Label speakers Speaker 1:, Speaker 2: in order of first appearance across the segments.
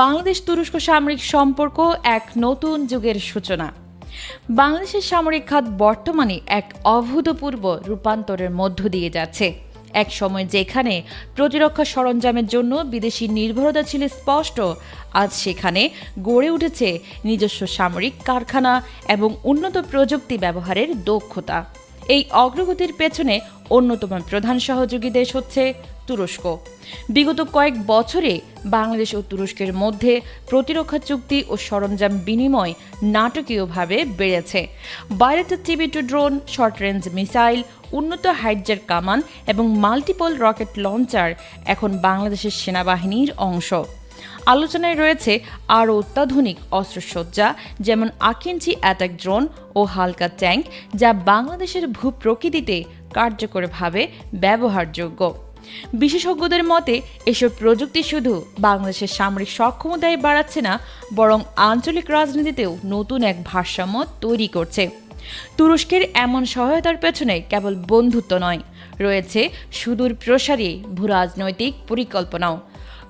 Speaker 1: বাংলাদেশ তুরস্ক সামরিক সম্পর্ক এক নতুন যুগের সূচনা। বাংলাদেশের সামরিক খাত বর্তমানে এক অভূতপূর্ব রূপান্তরের মধ্য দিয়ে যাচ্ছে। এক সময় যেখানে প্রতিরক্ষা সরঞ্জামের জন্য বিদেশি নির্ভরতা ছিল স্পষ্ট, আজ সেখানে গড়ে উঠেছে নিজস্ব সামরিক কারখানা এবং উন্নত প্রযুক্তি ব্যবহারের দক্ষতা। এই অগ্রগতির পেছনে অন্যতম প্রধান সহযোগী দেশ হচ্ছে তুরস্ক। বিগত কয়েক বছরে বাংলাদেশ ও তুরস্কের মধ্যে প্রতিরক্ষা চুক্তি ও সরঞ্জাম বিনিময় নাটকীয়ভাবে বেড়েছে। বাইরেটা TB two drone, short range missile, উন্নত হাইডজার কামান এবং মাল্টিপল রকেট লঞ্চার এখন বাংলাদেশের সেনাবাহিনীর অংশ। আলোচনায় রয়েছে আরও অত্যাধুনিক অস্ত্রসজ্জা, যেমন আকিঞ্চি অ্যাটাক ড্রোন ও হালকা ট্যাঙ্ক, যা বাংলাদেশের ভূপ্রকৃতিতে কার্যকরভাবে ব্যবহারযোগ্য। বিশেষজ্ঞদের মতে, এসব প্রযুক্তি শুধু বাংলাদেশের সামরিক সক্ষমতাই বাড়াচ্ছে না, বরং আঞ্চলিক রাজনীতিতেও নতুন এক ভারসাম্য তৈরি করছে। তুরস্কের এমন সহায়তার পেছনে কেবল বন্ধুত্ব নয়, রয়েছে সুদূর প্রসারী ভূরাজনৈতিক পরিকল্পনাও।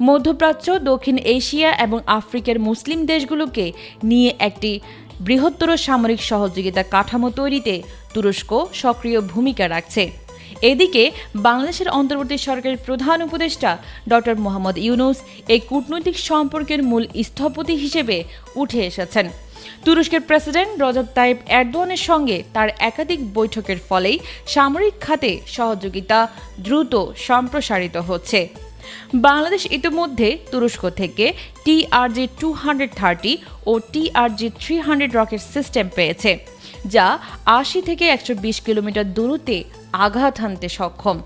Speaker 1: মধ্যপ্রাচ্য, দক্ষিণ এশিয়া এবং আফ্রিকার মুসলিম দেশগুলোকে নিয়ে একটি বৃহত্তর সামরিক সহযোগিতা কাঠামো তৈরিতে তুরস্ক সক্রিয় ভূমিকা রাখছে। এদিকে, বাংলাদেশের অন্তর্বর্তী সরকারের প্রধান উপদেষ্টা ডক্টর মোহাম্মদ ইউনুস এই কূটনৈতিক সম্পর্কের মূল স্থপতি হিসেবে উঠে এসেছেন। তুরস্কের প্রেসিডেন্ট রজব তাইব এরদোয়ানের সঙ্গে তার একাধিক বৈঠকের ফলেই সামরিক খাতে সহযোগিতা দ্রুত সম্প্রসারিত হচ্ছে। বাংলাদেশ ইতিমধ্যে তুরস্ক থেকে টিআরজি টু হান্ড্রেড থার্টি ও TRG three hundred rocket system পেয়েছে, যা আশি থেকে একশো বিশ কিলোমিটার দূরত্বে আঘাত হানতে সক্ষম।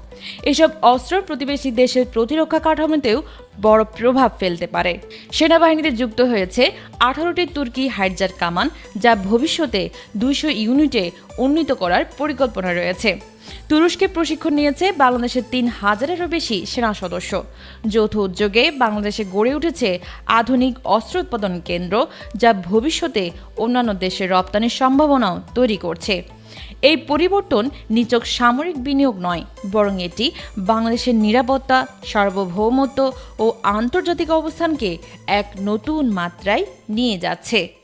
Speaker 1: এসব অস্ত্র প্রতিবেশী দেশের প্রতিরক্ষা কাঠামোতেও বড় প্রভাব ফেলতে পারে। সেনাবাহিনীতে যুক্ত হয়েছে আঠারোটি তুর্কি হাইডজার কামান, যা ভবিষ্যতে দুইশো ইউনিটে উন্নীত করার পরিকল্পনা রয়েছে। তুরস্কে প্রশিক্ষণ নিয়েছে বাংলাদেশের তিন হাজারেরও বেশি সেনা সদস্য। যৌথ উদ্যোগে বাংলাদেশে গড়ে উঠেছে আধুনিক অস্ত্র উৎপাদন কেন্দ্র, যা ভবিষ্যতে অন্যান্য দেশের রপ্তানির সম্ভাবনাও তৈরি করছে। এই পরিবর্তন নিচক সামরিক বিনিয়োগ নয়, বরং এটি বাংলাদেশের নিরাপত্তা, সার্বভৌমত্ব ও আন্তর্জাতিক অবস্থানকে এক নতুন মাত্রায় নিয়ে যাচ্ছে।